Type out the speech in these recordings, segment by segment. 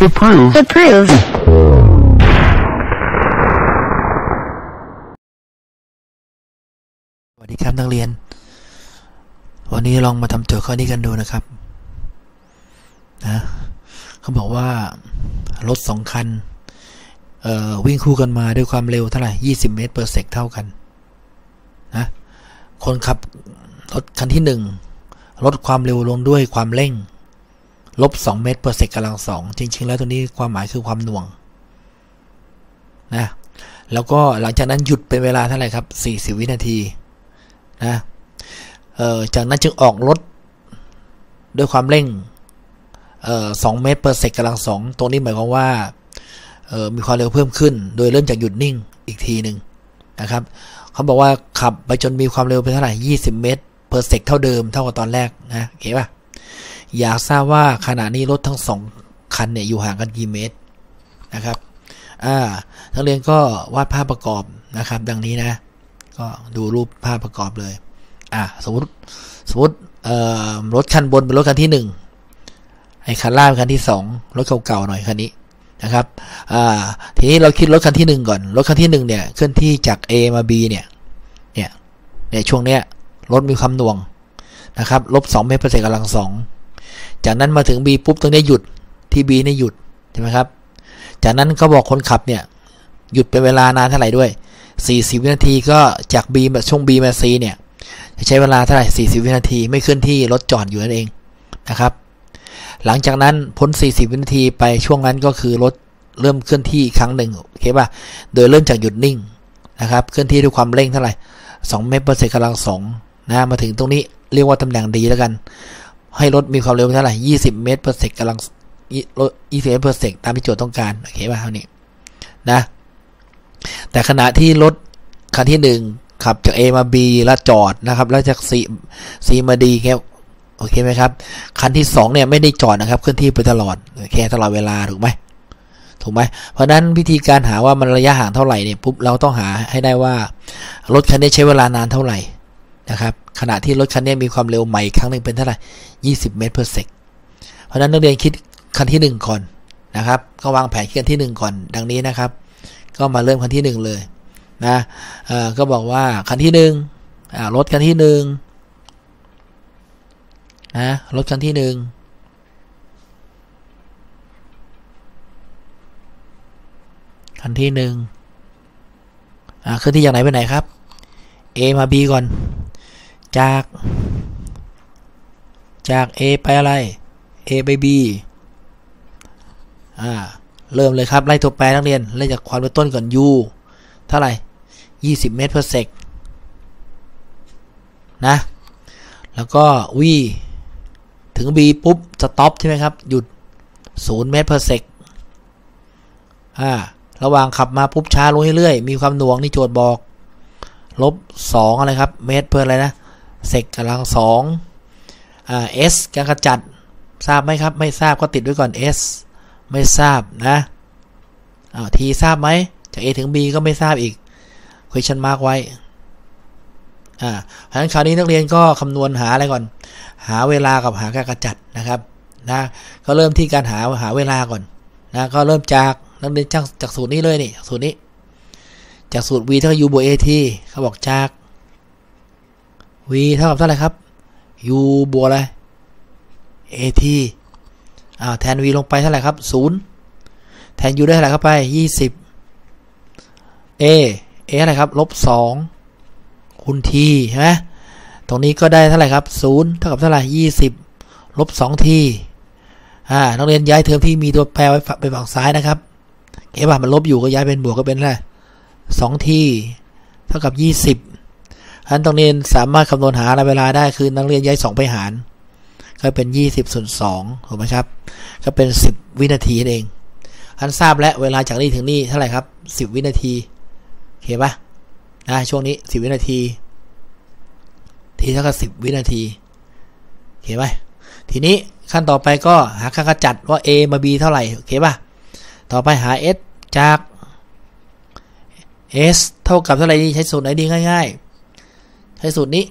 Approve. Approve. สวัสดีครับนักเรียน วันนี้ลองมาทำโจทย์ข้อนี้กันดูนะครับ นะ เขาบอกว่า รถสองคัน เอ่อ วิ่งคู่กันมาด้วยความเร็วเท่าไหร่ 20 เมตร per sec เท่ากัน นะ คนขับรถคันที่หนึ่งลดความเร็วลงด้วยความเร่ง ลบ2เมตร per sec กกำลังสองจริง ๆ แล้วตัวนี้ความหมายคือความหน่วงนะแล้วก็หลังจากนั้นหยุดเป็นเวลาเท่าไหร่ครับ 40 วินาทีนะจากนั้นจึงออกรถด้วยความเร่งออสองเมตร per sec กกำลังสองตรงนี้หมายความว่ามีความเร็วเพิ่มขึ้น โดยเริ่มจากหยุดนิ่งอีกทีหนึ่งนะครับเขาบอกว่าขับไปจนมีความเร็วเป็นเท่าไหร่ 20 เมตร per sec เท่าเดิมเท่ากับตอนแรกนะโอเคป่ะ อยากทราบว่าขณะนี้รถทั้งสองคันเนี่ยอยู่ห่างกันกี่เมตรนะครับ อ่านักเรียนก็วาดภาพประกอบนะครับ ดังนี้นะ ก็ดูรูปภาพประกอบเลย อะสมมติสมมติรถคันบนเป็นรถคันที่หนึ่งไอ้คันล่างเป็นคันที่สองรถเก่าๆหน่อยคันนี้นะครับ อ่า ทีนี้เราคิดรถคันที่หนึ่งก่อน รถคันที่หนึ่งเนี่ยเคลื่อนที่จาก A มา B เนี่ย เนี่ย เนี่ยช่วงเนี้ยรถมีความหน่วงนะครับ ลบสองเมตรเปอร์เซ็นต์กำลังสอง จากนั้นมาถึง B ปุ๊บตรงนี้หยุดที่ B นี่หยุดใช่ไหมครับ จากนั้นเขาบอกคนขับเนี่ยหยุดเป็นเวลานานเท่าไหร่ด้วย 40 วินาทีก็จาก B มาช่วง B มา C เนี่ยจะใช้เวลาเท่าไหร่ 40 วินาทีไม่เคลื่อนที่รถจอดอยู่นั่นเองนะครับ หลังจากนั้นพ้น 40 วินาทีไปช่วงนั้นก็คือรถเริ่มเคลื่อนที่ครั้งหนึ่งโอเคป่ะ โดยเริ่มจากหยุดนิ่งนะครับ เคลื่อนที่ด้วยความเร่งเท่าไหร่ 2 เมตรเปอร์เซ็นต์กำลังสองนะ มาถึงตรงนี้เรียกว่าตำแหน่งดีแล้วกัน ให้รถมีความเร็วเท่าไหร่ 20 เมตรเปอร์เซ็นต์กำลังรถ20 เมตรเปอร์เซ็นต์ตามที่โจทย์ต้องการ โอเคป่ะเท่านี้นะ แต่ขณะที่รถคันที่หนึ่งขับจาก A มา B แล้วจอดนะครับ แล้วจาก C C มา D แค่โอเคไหมครับ คันที่สองเนี่ยไม่ได้จอดนะครับเคลื่อนที่ไปตลอดแค่ตลอดเวลาถูกไหมถูกไหมเพราะฉะนั้นวิธีการหาว่ามันระยะห่างเท่าไหร่เนี่ยปุ๊บเราต้องหาให้ได้ว่ารถคันนี้ใช้เวลานานเท่าไหร่ นะครับขณะที่รถคันนี้มีความเร็วใหม่ครั้งหนึ่งเป็นเท่าไหร่ 20 เมตร per sec เพราะนั้นนักเรียนคิดคันที่หนึ่งก่อนนะครับ ก็วางแผนคันที่หนึ่งก่อน ดังนี้นะครับ ก็มาเริ่มคันที่หนึ่งเลยนะก็บอกว่าคันที่หนึ่งรถคันที่หนึ่งนะรถคันที่หนึ่งคันที่หนึ่งอ่าเคลื่อนที่จากไหนไปไหนครับ A มา B ก่อน จาก จาก A ไปอะไร A ไป B อ่า เริ่มเลยครับ ไล่ตัวแปรนักเรียนเริ่มจากความเริ่มต้นก่อน u เท่าไหร่ 20 เมตร per sec นะ แล้วก็ v ถึง b ปุ๊บ stop ใช่ไหมครับ หยุด 0 เมตร per sec อ่า ระหว่างขับมาปุ๊บช้าลงเรื่อยๆ มีความหน่วงนี่โจทย์บอก ลบ 2 อะไรครับ เมตรเพออะไรนะ เซกกำลังสองอ่า s การกระจัดทราบไหมครับ ไม่ทราบก็ติดไว้ก่อน s ไม่ทราบนะอ้าวทีทราบไหมจาก A ถึง B ก็ไม่ทราบอีก question mark ไว้อ่าเพราะฉะนั้นคราวนี้นักเรียนก็คำนวณหาอะไรก่อน หาเวลากับหาการกระจัดนะครับนะก็เริ่มที่การหาหาเวลาก่อนนะก็เริ่มจากนักเรียนจากจากสูตรนี้เลยนี่สูตรนี้ จากสูตร v เท่ากับ u บวก at เขาบอกจาก v เท่ากับเท่าไหร่ครับ u บวกอะไร at อ่าแทน v ลงไปเท่าไหร่ครับ 0 แทน u ได้เท่าไหร่เข้าไป 20 a a อะไรครับลบ2คูณ t ใช่ไหมตรงนี้ก็ได้เท่าไหร่ครับ 0 เท่ากับเท่าไหร่ 20 ลบ 2t อ่า นักเรียนย้ายเทอมที่มีตัวแปรไปฝั่งซ้ายนะครับเก็บว่ามันลบอยู่ก็ย้ายเป็นบวกก็เป็นอะไรสองทีเท่ากับ 20 ฉะนั้นตรงนี้สามารถคำนวณหารเวลาได้คือนักเรียนย้ายสองไปหาร ก็เป็น 20ส่วน2ถูกไหมครับ ก็เป็น 10 วินาทีเองอันทราบและเวลาจากนี่ถึงนี่เท่าไหร่ครับ 10 วินาทีเห็นปะนะช่วงนี้ 10 วินาที ทีเท่ากับ10 วินาทีเห็นไหะทีนี้ขั้นต่อไปก็หาค่ากระจัดว่า a มา b เท่าไหร่โอเคป่ะต่อไปหา s จาก s เท่ากับเท่าไหร่นี่ใช้สูตรไหนดีง่ายๆ ใช้สูตรนี้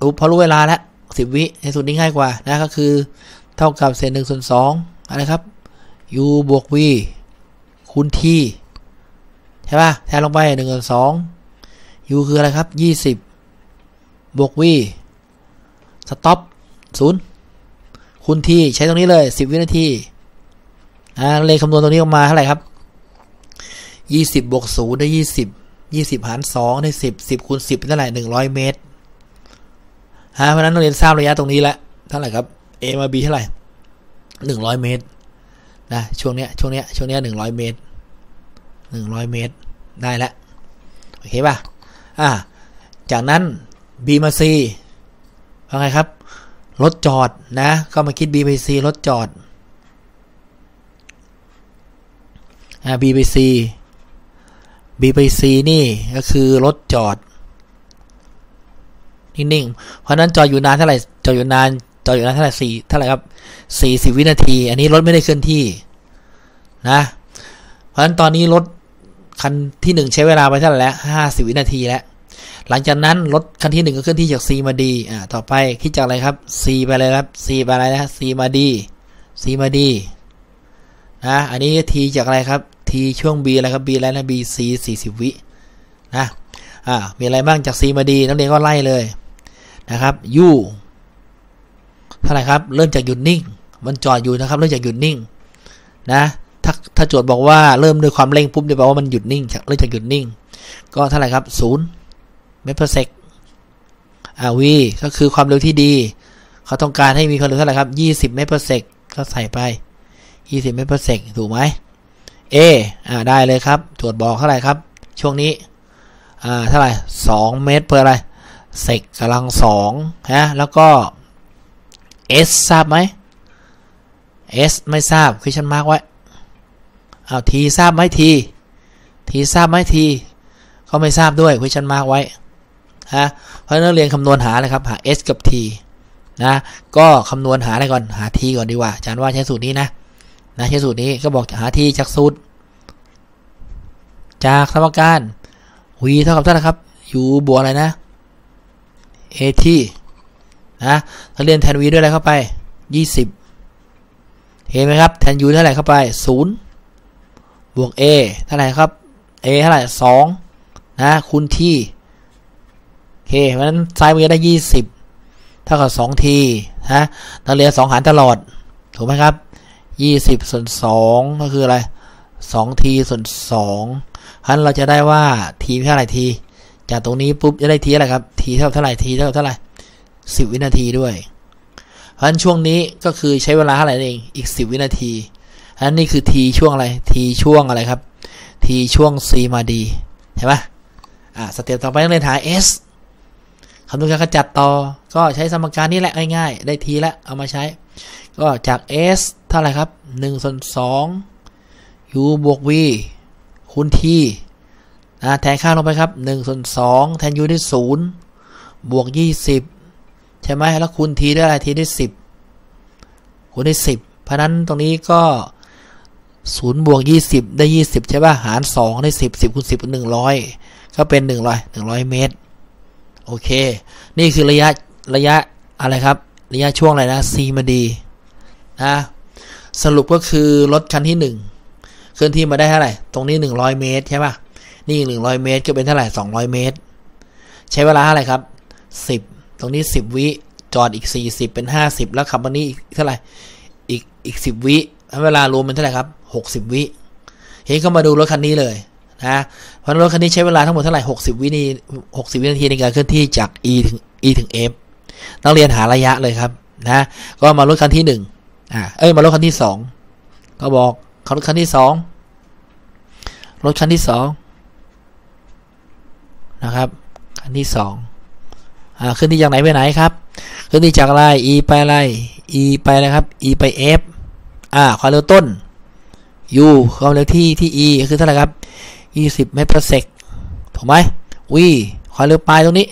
รู้พอรู้เวลาแล้วสิบวิใช้สูตรนี้ง่ายกว่านะก็คือเท่ากับเศษหนึ่งส่วนสองอะไรครับ u บวก v คูณ t ใช่ป่ะแทนลงไปหนึ่งกับสอง u คืออะไรครับยี่สิบบวก v สต็อปศูนย์คูณ t ใช้ตรงนี้เลยสิบวินาทีอ่าเลยคำนวณตรงนี้ออกมาเท่าไหร่ครับยี่สิบบวกศูนย์ได้ยี่สิบยี่สิบหารสองได้สิบสิบคูณสิบเป็นเท่าไหร่หนึ่งร้อยเมตร ฮะเพราะนั้นเราเรียนทราบระยะตรงนี้แล้วเท่าไหร่ครับ a มา b เท่าไหร่หนึ่งร้อยเมตรนะช่วงเนี้ยช่วงเนี้ยช่วงเนี้ยหนึ่งร้อยเมตรหนึ่งร้อยเมตรได้แล้วโอเคป่ะอ่าจากนั้น b มา c ว่าไงครับรถจอดนะก็มาคิด b ไป c รถจอดอ่า b ไป c b ไป c นี่ก็คือรถจอด นิ่งๆ เพราะนั้นจออยู่นานเท่าไหร่ จออยู่นาน จออยู่นานเท่าไหร่สี่เท่าไหร่ครับสี่สิบวินาที อันนี้รถไม่ได้เคลื่อนที่นะ เพราะฉะนั้นตอนนี้รถคันที่หนึ่งใช้เวลาไปเท่าไหร่แล้วห้าสิบวินาทีแล้ว หลังจากนั้นรถคันที่หนึ่งก็เคลื่อนที่จาก C มา D อ่า ต่อไปคิดจากอะไรครับ C ไปเลยครับ C ไปอะไรนะ C มา D C มา D นะ อันนี้ T จากอะไรครับ T ช่วง B อะไรครับ B อะไรนะ B C 40 วินะ อ่า มีอะไรบ้างจาก C มา D นักเรียนก็ไล่เลย นะครับ U เท่าไหร่ครับ เริ่มจากหยุดนิ่ง มันจอดอยู่นะครับ เริ่มจากหยุดนิ่งนะถ้าถ้าโจทย์บอกว่าเริ่มด้วยความเร่งปุ๊บเดี๋ยวแปลว่ามันหยุดนิ่งเริ่มจากหยุดนิ่ง ก็เท่าไหร่ครับศูนย์เมตร per sec อ่า v ก็คือความเร็วที่ดี เขาต้องการให้มีความเร็วเท่าไหร่ครับ 20 เมตร per sec ก็ใส่ไป 20 เมตร per sec ถูกไหม a อ่าได้เลยครับ โจทย์บอกเท่าไหร่ครับ ช่วงนี้ อ่า เท่าไหร่ 2 เมตร per อะไร sec กำลัง2ฮะแล้วก็ s ทราบไหม s ไม่ทราบ question mark ไว้เอาว t ทราบไหม t t ทราบไหม t ก็ไม่ทราบด้วย question mark ไว้ฮะเพราะนักเรียนคำนวณหาเลยครับหา s กับ t นะก็คำนวณหาอะไรก่อนหา t ก่อนดีกว่าอาจารย์ว่าใช้สูตรนี้นะนะใช้สูตรนี้ก็บอกหา t จากสูตรจากสมการ v เท่ากับเท่าไหร่ครับ u บวกอะไรนะ at นะนักเรียนแทน v ด้วยอะไรเข้าไป 20 เห็นไหมครับ แทน u เท่าไหร่เข้าไป 0 บวก a เท่าไหร่ครับ a เท่าไหร่ 2 นะ คูณ t โอเคเพราะฉะนั้นซ้ายมือได้ 20 เท่ากับ 2 t ฮะนักเรียน 2 หารตลอด ถูกไหมครับ 20 ส่วน 2 ก็คืออะไร 2 t ส่วน2เพราะฉะนั้นเราจะได้ว่า t เท่าไหร่ t จากตรงนี้ปุ๊บจะได้ t อะไรครับ t เท่าเท่าไหร่ t เท่าเท่าไหร่10วินาทีด้วยเพราะฉะนั้นช่วงนี้ก็คือใช้เวลาเท่าไหร่เองอีก10วินาทีอันนี้คือ t ช่วงอะไร t ช่วงอะไรครับ t ช่วง c มา d เห็นไหมอ่าสเต็ปต่อไปต้องเรียนหา s คำนวณการขจัดต่อ ก็ใช้สมการนี้แหละง่ายๆ ได้ t แล้วเอามาใช้ ก็จาก s เท่าไหร่ครับ1ส่วน2 u บวก v คูณ t นะแทนค่าลงไปครับ1ส่วน2แทน u ได้0บวก 20 ใช่ไหมแล้วคูณ t ได้อะไร t ได้ 10คูณได้ 10 เพราะนั้นตรงนี้ก็ศูนย์บวกยี่สิบได้ยี่สิบใช่ป่ะหารสองได้สิบสิบคูณสิบเป็นหนึ่งร้อยก็เป็นหนึ่งร้อยหนึ่งร้อยเมตร โอเค นี่คือระยะระยะอะไรครับ ระยะช่วงอะไรนะ c มาดีนะสรุปก็คือรถคันที่หนึ่งเคลื่อนที่มาได้เท่าไหร่ ตรงนี้หนึ่งร้อยเมตรใช่ป่ะ นี่หนึ่งร้อยเมตร ก็เป็นเท่าไหร่สองร้อยเมตร ใช้เวลาเท่าไหร่ครับสิบตรงนี้สิบวิจอดอีกสี่สิบเป็นห้าสิบแล้วขับมานี้อีกเท่าไหร่อีกอีกสิบวิเวลารวมเป็นเท่าไหร่ครับหกสิบวิเฮ้ยก็มาดูรถคันนี้เลยนะเพราะรถคันนี้ใช้เวลาทั้งหมดเท่าไหร่หกสิบวินาทีหกสิบวินาทีในการเคลื่อนที่จาก e ถึง e ถึง f ต้องเรียนหาระยะเลยครับนะก็มารถคันที่หนึ่งอ่าเอ้ยมารถคันที่สองก็บอกเขารถคันที่สองรถคันที่สอง นะครับคันที่สองอ่าขึ้นที่จากไหนไปไหนครับ ขึ้นที่จากอะไร e ไปอะไร e ไปอะครับ e ไป f อ่าความเร็วต้น u ความเร็วที่ที่ e คือเท่าไหร่ครับ 20 เมตร per sec ถูกไหม v ความเร็วปลายตรงนี้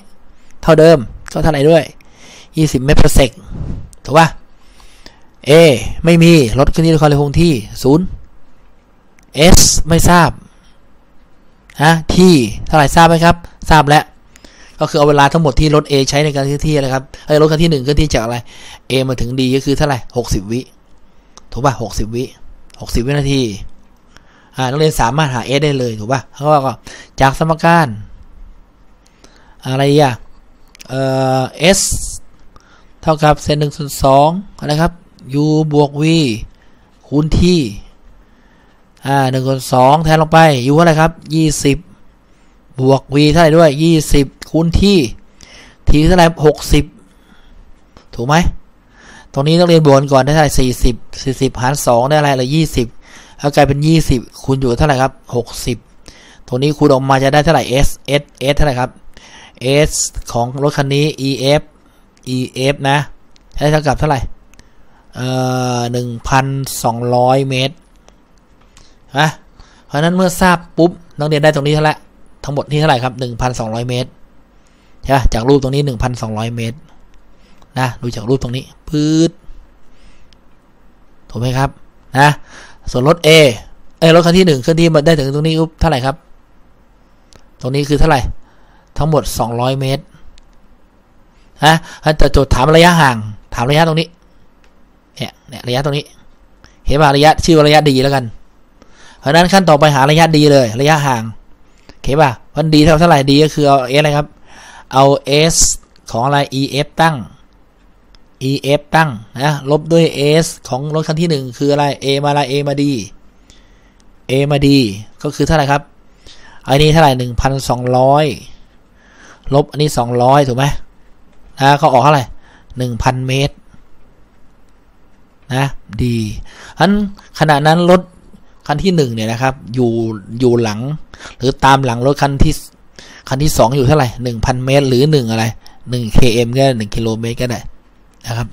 เท่าเดิมก็เท่าไหร่ด้วย 20 เมตร per sec ถูกป่ะ a ไม่มีรถคันนี้ความเร็วคงที่ 0 s ไม่ทราบ ฮะ t เท่าไหร่ทราบไหมครับ ทราบแล้ว ก็คือเอาเวลาทั้งหมดที่รถ A ใช้ในการเคลื่อนที่นะครับไอ้รถคันที่หนึ่งเคลื่อนที่จากอะไร A มาถึง D ก็คือเท่าไหร่60วิถูกป่ะ60วิหกสิบวินาทีอ่านักเรียนสามารถหา s ได้เลยถูกป่ะเขาก็จากสมการอะไรอะเอ่อ s เท่ากับเศษหนึ่งส่วนสองนะครับ u บวก v คูณ t อ่าหนึ่งส่วนสองแทนลงไป u เท่าไหร่ครับยี่สิบบวก v เท่าไหร่ด้วยยี่สิบคูณ t t เท่าไหร่หกสิบถูกไหมตรงนี้ต้องเรียนบวกก่อนได้เท่าไหร่สี่สิบสี่สิบหารสองได้อะไรเลยยี่สิบแล้วกลายเป็นยี่สิบคูณอยู่เท่าไหร่ครับหกสิบตรงนี้คูณออกมาจะได้เท่าไหร่ s s s เท่าไหร่ครับ s ของรถคันนี้ ef ef นะได้เท่ากับเท่าไหร่เอ่อหนึ่งพันสองร้อยเมตร นะเพราะนั้นเมื่อทราบปุ๊บนักเรียนได้ตรงนี้เท่าไหร่ทั้งหมดที่เท่าไหร่ครับหนึ่งพันสองร้อยเมตรใช่ไหมจากรูปตรงนี้หนึ่งพันสองร้อยเมตรนะดูจากรูปตรงนี้พืดถูกไหมครับนะส่วนรถ A เอรถคันที่หนึ่งเคลื่อนที่มาได้ถึงตรงนี้ปุ๊บเท่าไหร่ครับ ตรงนี้คือเท่าไหร่ ทั้งหมดสองร้อยเมตรนะแต่โจทย์ถามระยะห่าง ถามระยะตรงนี้เนี่ยเนี่ยระยะตรงนี้ เห็นป่ะระยะชื่อระยะดีแล้วกัน ราะนั้นขั้นต่อไปหาระยะดีเลย ระยะห่างเห็นป่ะมันดีเท่าเท่าไหร่ดีก็คือเอาเออะไรครับ เอา s ของอะไร ef ตั้ง ef ตั้งนะลบด้วย s ของรถคันที่หนึ่งคืออะไร a มาอะไร a มา d a มา d ก็คือเท่าไหร่ครับ อันนี้เท่าไหร่หนึ่งพันสองร้อยลบอันนี้สองร้อยถูกไหมนะก็ออกเท่าไหร่หนึ่งพันเมตรนะดีอันขณะนั้นรถ คันที่หนึ่งเนี่ยนะครับ อยู่อยู่หลัง หรือตามหลังรถคันที่คันที่สองอยู่เท่าไหร่หนึ่งพันเมตร หรือหนึ่งอะไรหนึ่ง km ก็ได้หนึ่งกิโลเมตรก็ได้นะครับ